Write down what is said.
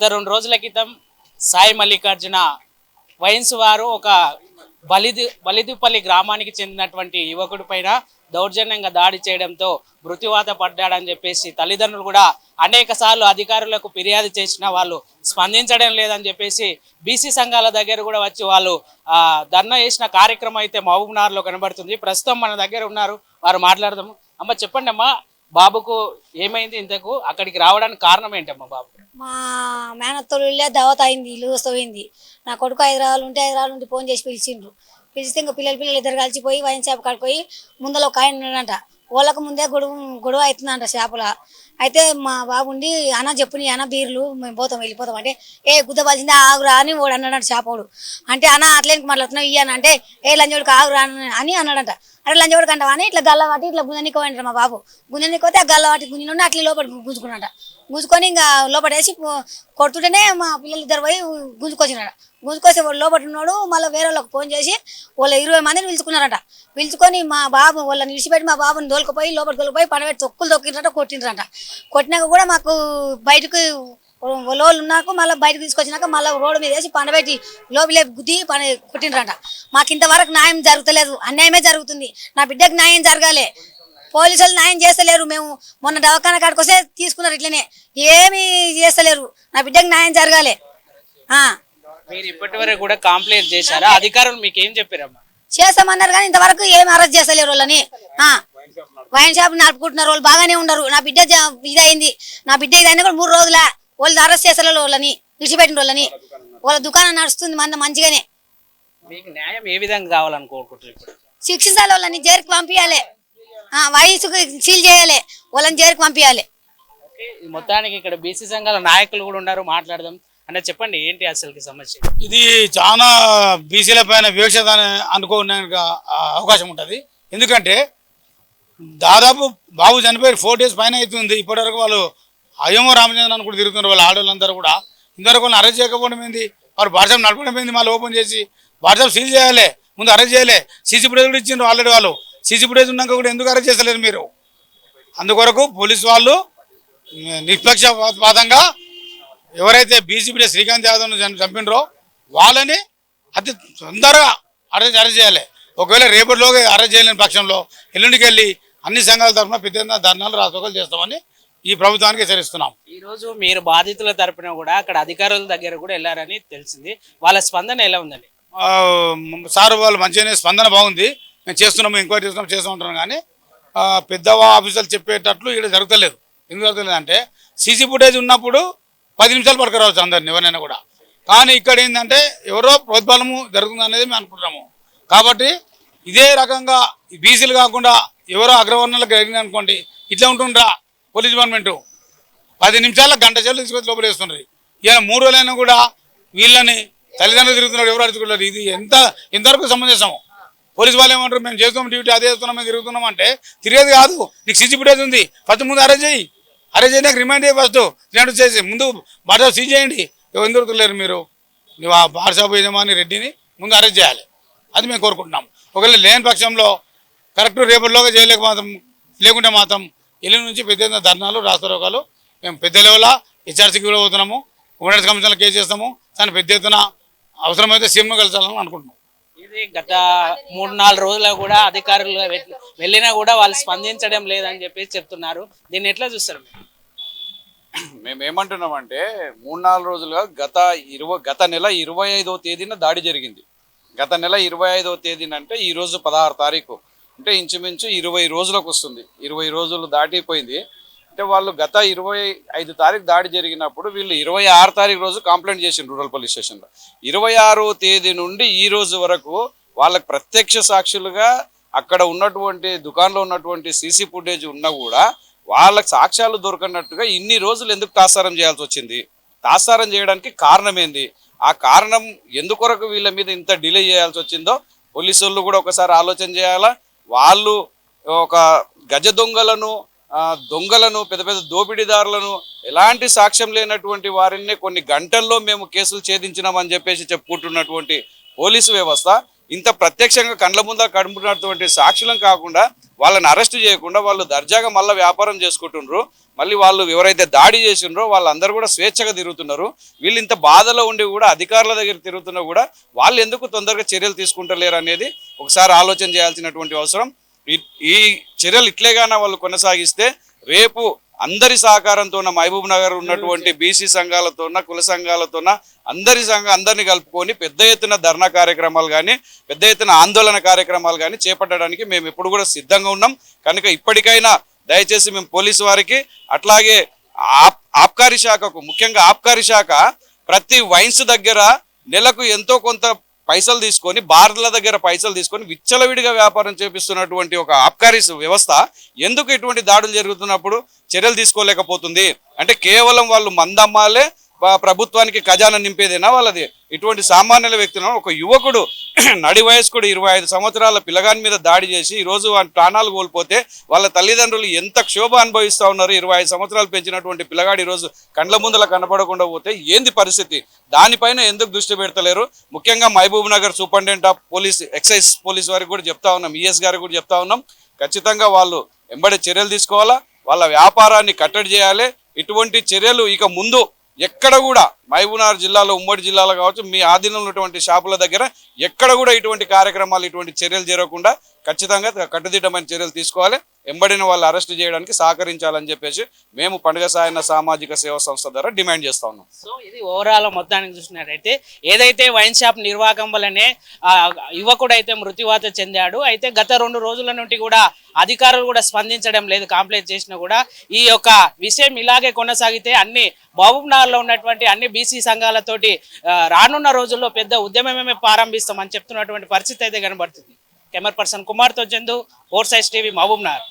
గత రెండు రోజుల క్రితం సాయి మల్లికార్జున వైన్స్ వారు ఒక బలిది బలిదిపల్లి గ్రామానికి చెందినటువంటి యువకుడి పైన దౌర్జన్యంగా దాడి చేయడంతో మృత్యువాత పడ్డాడని చెప్పేసి తల్లిదండ్రులు కూడా అనేక సార్లు అధికారులకు ఫిర్యాదు చేసిన వాళ్ళు స్పందించడం లేదని చెప్పేసి బీసీ సంఘాల దగ్గర కూడా వచ్చి వాళ్ళు ధర్నా చేసిన కార్యక్రమం అయితే మహబూబ్నగర్లో కనబడుతుంది. ప్రస్తుతం మన దగ్గర ఉన్నారు. వారు మాట్లాడదాము. అమ్మ చెప్పండి అమ్మా బాబుకు ఏమైంది ఇంతకు? అక్కడికి రావడానికి కారణం ఏంటమ్మా బాబు? మా మేనత్తోళ్ళు వెళ్ళే దావత్ అయింది ఇల్లు వస్తుంది. నా కొడుకు హైదరాబాద్ ఉంటే హైదరాబాద్ నుండి ఫోన్ చేసి పిలిచిండ్రు. పిలిస్తే ఇంకా పిల్లలు పిల్లలు ఇద్దరు కలిసిపోయి వైన్ చేప కాడికి పోయి ముందర ఒక ఆయన ఉన్నాడంట. వాళ్ళకు ముందే గొడవ గొడవ అవుతుందంట షాపుల అయితే మా బాబుండి అన్న చెప్పుని అన్న బీర్లు మేము పోతాం వెళ్ళిపోతాం. అంటే ఏ గుద్ద ఆగురా అని వాడు అన్నాడంట షాపోడు అంటే అన్న అట్లేనికి మాట్లాడుతున్నావు? ఇయ్యాను అంటే ఏ లంజోడికి ఆగురా అని- అన్నాడంట. అరే లంజోడికి అంటావా? అని ఇట్లా గల్ల పట్టి ఇట్లా గుంజనికోండి మా బాబు. గుంజనికోతే ఆ గల్ల పట్టి గుంజి అట్లా లోపల గుంజుకున్నాడ గుంజుకొని ఇంకా లోపల కొడుతుంటేనే మా పిల్లలు ఇద్దరు పోయి గుంజుకొచ్చినాడు గుంజుకొచ్చి వాడు లోపల ఉన్నాడు మళ్ళీ వేరే వాళ్ళకి ఫోన్ చేసి వాళ్ళ ఇరవై మందిని పిలుచుకున్నారట. పిలుచుకొని మా బాబు వాళ్ళని విడిచిపెట్టి మా బాబుని దోలుకుపోయి లోపలికి దొలిపోయి పడబెట్టి తొక్కులు తొక్కినట కొట్టిండ్రట. కొట్టినాక కూడా మాకు బయటకు వాళ్ళు ఉన్నాక మళ్ళీ బయటకు తీసుకొచ్చినాక మళ్ళీ రోడ్డు మీద వేసి పండబెట్టి లోపలే గుద్ది పని కొట్టిండ్రట. మాకు ఇంతవరకు న్యాయం జరుగుతలేదు. అన్యాయమే జరుగుతుంది. నా బిడ్డకు న్యాయం జరగాలి. పోలీసులు న్యాయం చేస్తలేరు. మేము మొన్న దవాఖాన కాడికి వస్తే తీసుకున్నారు ఇట్లనే. ఏమీ చేస్తలేరు. నా బిడ్డకు న్యాయం జరగాలి. ఆ. మీరు ఇప్పటి వరకు కూడా కంప్లైంట్ చేశారా? అధికారులు మీకు ఏం చెప్పారమ్మా? చేస్తామన్నారు కానీ ఇంతవరకు ఏం అరెస్ట్ చేస్తలేరు వాళ్ళని. వైన్ షాప్ నడుపుకుంటున్నారు వాళ్ళు బాగానే ఉండరు నా బిడ్డ ఇదైంది. నా బిడ్డ ఇదైనా కూడా మూడు రోజుల వాళ్ళు అరెస్ట్ చేస్తలేరు వాళ్ళని విడిచిపెట్టిన వాళ్ళని. వాళ్ళ దుకాణం నడుస్తుంది మంద మంచిగానే. న్యాయం ఏ విధంగా శిక్షించాలి వాళ్ళని జైలుకి పంపించాలి ఆ, వయసుకు సీల్ చేయాలి. వాళ్ళని జైలుకి పంపించాలి మొత్తానికి ఇక్కడ బీసీ సంఘాల నాయకులు కూడా ఉన్నారు. మాట్లాడదాం. అంటే చెప్పండి ఏంటి అసలుకి సమస్య? ఇది చాలా బీసీల పైన వివక్షత అనుకోవడానికి అవకాశం ఉంటుంది. ఎందుకంటే దాదాపు బాబు చనిపోయి ఫోర్ డేస్ పైన అవుతుంది. ఇప్పటివరకు వాళ్ళు అయ్యమో రామచంద్రన్ అని కూడా తిరుగుతున్నారు. వాళ్ళ ఆడవాళ్ళందరూ కూడా. ఇంతవరకు వాళ్ళని అరెస్ట్ చేయకపోవడం ఏంది? వారు వాట్సాప్ నడపడం ఏంది? మళ్ళీ ఓపెన్ చేసి వాట్సాప్ సీజ్ చేయాలి. ముందు అరెస్ట్ చేయలే. సీసీ ఫుటేజ్ కూడా ఇచ్చిండ్రు ఆల్రెడీ వాళ్ళు. సీసీ ఫుటేజ్ ఉన్నాక కూడా ఎందుకు అరెస్ట్ చేస్తలేరు మీరు? అందుకొరకు పోలీసు వాళ్ళు నిష్పక్షపాతంగా ఎవరైతే బీసీపీ శ్రీకాంత్ యాదవ్ను చంపినరో వాళ్ళని అతి తొందరగా అరెస్ట్ అరెస్ట్ చేయాలి. ఒకవేళ రేపటిలోగా అరెస్ట్ చేయలేని పక్షంలో ఎల్లుండికి వెళ్ళి అన్ని సంఘాల తరఫున పెద్ద ధర్నాలు రాసుకోగలు చేస్తామని ఈ ప్రభుత్వానికి హెచ్చరిస్తున్నాం. ఈ రోజు మీరు బాధితుల తరపున కూడా అక్కడ అధికారుల దగ్గర కూడా వెళ్ళారని తెలిసింది. వాళ్ళ స్పందన ఎలా ఉందండి? సార్ వాళ్ళు మంచిగానే స్పందన బాగుంది. మేము చేస్తున్నాము ఎంక్వైరీ చేస్తున్నాం చేస్తూ ఉంటాం కానీ పెద్ద ఆఫీసర్లు చెప్పేటట్లు ఇక్కడ జరగలేదు ఎందుకు జరగలేదు అంటే సీసీ ఫుటేజ్ ఉన్నప్పుడు పది నిమిషాలు పడుకోరావచ్చు అందరిని ఎవరైనా కూడా. కానీ ఇక్కడ ఏంటంటే ఎవరో ప్రోద్బలము జరుగుతుంది అనేది మేము అనుకుంటున్నాము. కాబట్టి ఇదే రకంగా బీసీలు కాకుండా ఎవరో అగ్రవర్ణాలకు జరిగింది అనుకోండి ఇట్లా ఉంటుండ్రా పోలీస్ డిపార్ట్మెంటు. పది నిమిషాల గంట సేపు తీసుకొచ్చి లోపల వేస్తున్నారు ఇలా మూడు రోజులైనా కూడా వీళ్ళని తల్లిదండ్రులు తిరుగుతున్నారు ఎవరు అడుగుతున్నారు ఇది ఎంత ఇంతవరకు సమంజసం? పోలీస్ వాళ్ళు ఏమంటారు మేము చేస్తున్నాం డ్యూటీ అదే చేస్తున్నాం మేము తిరుగుతున్నాం అంటే తిరిగేది కాదు. నీకు సిసి ఫుటేజ్ ఉంది ఫస్ట్ ముందు అరెస్ట్ చేయి. అరెస్ట్ చేయడానికి రిమాండ్ చేయి ఫస్ట్ రిమాండ్ చేసి ముందు బార్ సీజ్ చేయండి. ఎవరు తిరుగుతులేరు మీరు? నువ్వు ఆ బార్ యజమాని రెడ్డిని ముందు అరెస్ట్ చేయాలి. అది మేము కోరుకుంటున్నాం ఒకవేళ లేని పక్షంలో కరెక్ట్ రేపటిలోగా చేయలేక మాత్రం లేకుంటే మాత్రం ఎల్లుండి నుంచి పెద్ద ఎత్తున ధర్నాలు రాష్ట్రోగాలు మేము పెద్ద లెవెల్ హెచ్ఆర్సీకి కూడా పోతున్నాము. ఉమెన్స్ కమిషన్లో కేసు చేస్తాము. దాన్ని పెద్ద ఎత్తున అవసరమైతే సీఎంను కలిసాలని అనుకుంటున్నాం గత మూడు నాలుగు రోజులు కూడా అధికారులు వెళ్ళినా కూడా వాళ్ళు స్పందించడం లేదని చెప్పేసి చెప్తున్నారు. దీన్ని ఎట్లా చూస్తారు? మేము ఏమంటున్నామంటే మూడు నాలుగు రోజులుగా గత ఇరవై గత నెల ఇరవై ఐదో తేదీన దాడి జరిగింది. గత నెల ఇరవై ఐదో తేదీన అంటే ఈ రోజు పదహారు తారీఖు. అంటే ఇంచుమించు ఇరవై రోజులకు వస్తుంది. ఇరవై రోజులు దాటిపోయింది. అంటే వాళ్ళు గత ఇరవై ఐదు తారీఖు దాడి జరిగినప్పుడు వీళ్ళు ఇరవై ఆరు తారీఖు రోజు కంప్లైంట్ చేసింది రూరల్ పోలీస్ స్టేషన్లో. ఇరవై ఆరో తేదీ నుండి ఈ రోజు వరకు వాళ్ళకి ప్రత్యక్ష సాక్షులుగా అక్కడ ఉన్నటువంటి దుకాణంలో ఉన్నటువంటి సీసీ ఫుటేజ్ ఉన్నా కూడా వాళ్ళకి సాక్ష్యాలు దొరకనట్టుగా ఇన్ని రోజులు ఎందుకు తాసారం చేయాల్సి వచ్చింది? తాసారం చేయడానికి కారణం ఏంది ఆ కారణం ఎందుకొరకు వీళ్ళ మీద ఇంత డిలే చేయాల్సి వచ్చిందో పోలీసు కూడా ఒకసారి ఆలోచన చేయాలా? వాళ్ళు ఒక గజ దొంగలను దొంగలను పెద్ద పెద్ద దోపిడీదారులను ఎలాంటి సాక్ష్యం లేనటువంటి వారిని కొన్ని గంటల్లో మేము కేసులు ఛేదించినామని చెప్పేసి చెప్పుకుంటున్నటువంటి పోలీసు వ్యవస్థ ఇంత ప్రత్యక్షంగా కండ్ల ముందా కడుపుతున్నటువంటి సాక్షులం కాకుండా వాళ్ళని అరెస్ట్ చేయకుండా వాళ్ళు దర్జాగా మళ్ళీ వ్యాపారం చేసుకుంటుండ్రు. మళ్ళీ వాళ్ళు ఎవరైతే దాడి చేసిండ్రో వాళ్ళందరూ కూడా స్వేచ్ఛగా తిరుగుతున్నారు. వీళ్ళు ఇంత బాధలో ఉండి కూడా అధికారుల దగ్గర తిరుగుతున్నా కూడా వాళ్ళు ఎందుకు తొందరగా చర్యలు తీసుకుంటలేరు అనేది ఒకసారి ఆలోచన చేయాల్సినటువంటి అవసరం. ఈ- ఈ చర్యలు ఇట్లేగానే వాళ్ళు కొనసాగిస్తే రేపు అందరి సహకారంతోన మహబూబ్ నగర్ ఉన్నటువంటి బీసీ సంఘాలతోన కుల సంఘాలతోన అందరి సంఘ అందరిని కలుపుకొని పెద్ద ఎత్తున ధర్నా కార్యక్రమాలు కానీ పెద్ద ఎత్తున ఆందోళన కార్యక్రమాలు కానీ చేపట్టడానికి మేము ఎప్పుడు కూడా సిద్ధంగా ఉన్నాం. కనుక ఇప్పటికైనా దయచేసి మేము పోలీసు వారికి అట్లాగే ఆప్ ఆబ్కారీ శాఖకు ముఖ్యంగా ఆబ్కారీ శాఖ ప్రతి వైన్స్ దగ్గర నెలకు ఎంతో కొంత పైసలు తీసుకొని బార్ల దగ్గర పైసలు తీసుకొని విచ్చలవిడిగా వ్యాపారం చేపిస్తున్నటువంటి ఒక ఆబ్కారీ వ్యవస్థ ఎందుకు ఇటువంటి దాడులు జరుగుతున్నప్పుడు చర్యలు తీసుకోలేకపోతుంది? అంటే కేవలం వాళ్ళు మందమ్మాలే ప్రభుత్వానికి ఖజానా నింపేదేనా వాళ్ళది? ఇటువంటి సామాన్యుల వ్యక్తులను ఒక యువకుడు నడి వయస్కుడు ఇరవై ఐదు సంవత్సరాల పిల్లగాని మీద దాడి చేసి ఈ రోజు వాని ప్రాణాలు కోల్పోతే వాళ్ళ తల్లిదండ్రులు ఎంత క్షోభ అనుభవిస్తూ ఉన్నారు ఇరవై ఐదు సంవత్సరాలు పెంచినటువంటి పిల్లగాడు ఈరోజు రోజు కండ్ల ముందల కనపడకుండా పోతే ఏంది పరిస్థితి? దానిపైన ఎందుకు దృష్టి పెడతలేరు? ముఖ్యంగా Mahabubnagar superintendent of police excise police వారికి కూడా చెప్తా ఉన్నాం ఈఎస్ గారికి కూడా చెప్తా ఉన్నాం. ఖచ్చితంగా వాళ్ళు ఎంబడే చర్యలు తీసుకోవాలా? వాళ్ళ వ్యాపారాన్ని కట్టడి చేయాలి. ఇటువంటి చర్యలు ఇక ముందు ఎక్కడ కూడా మహబూబ్నగర్ జిల్లాలో ఉమ్మడి జిల్లాలో కావచ్చు మీ ఆధీనంలో ఉన్నటువంటి షాపుల దగ్గర ఎక్కడ కూడా ఇటువంటి కార్యక్రమాలు ఇటువంటి చర్యలు జరగకుండా ఖచ్చితంగా కట్టుదిట్టమైన చర్యలు తీసుకోవాలి. ఎంబడిన వాళ్ళు అరెస్ట్ చేయడానికి సహకరించాలని చెప్పేసి మేము పండుగ సాయన సామాజిక సేవా సంస్థ ద్వారా డిమాండ్ చేస్తా ఉన్నాం. సో ఇది ఓవరాల్ మొత్తానికి చూసినట్టయితే ఏదైతే వైన్ షాప్ నిర్వాహకం వల్లనే యువకుడు అయితే మృత్యువాత చెందాడు అయితే గత రెండు రోజుల నుండి కూడా అధికారులు కూడా స్పందించడం లేదు కాంప్లైంట్ చేసినా కూడా. ఈ యొక్క విషయం ఇలాగే కొనసాగితే అన్ని మహబూబ్నగర్లో ఉన్నటువంటి అన్ని బీసీ సంఘాలతోటి రానున్న రోజుల్లో పెద్ద ఉద్యమమే ప్రారంభిస్తామని చెప్తున్నటువంటి పరిస్థితి అయితే కనబడుతుంది. కెమెరా పర్సన్ కుమార్తో Chandu four size TV Mahabubnagar.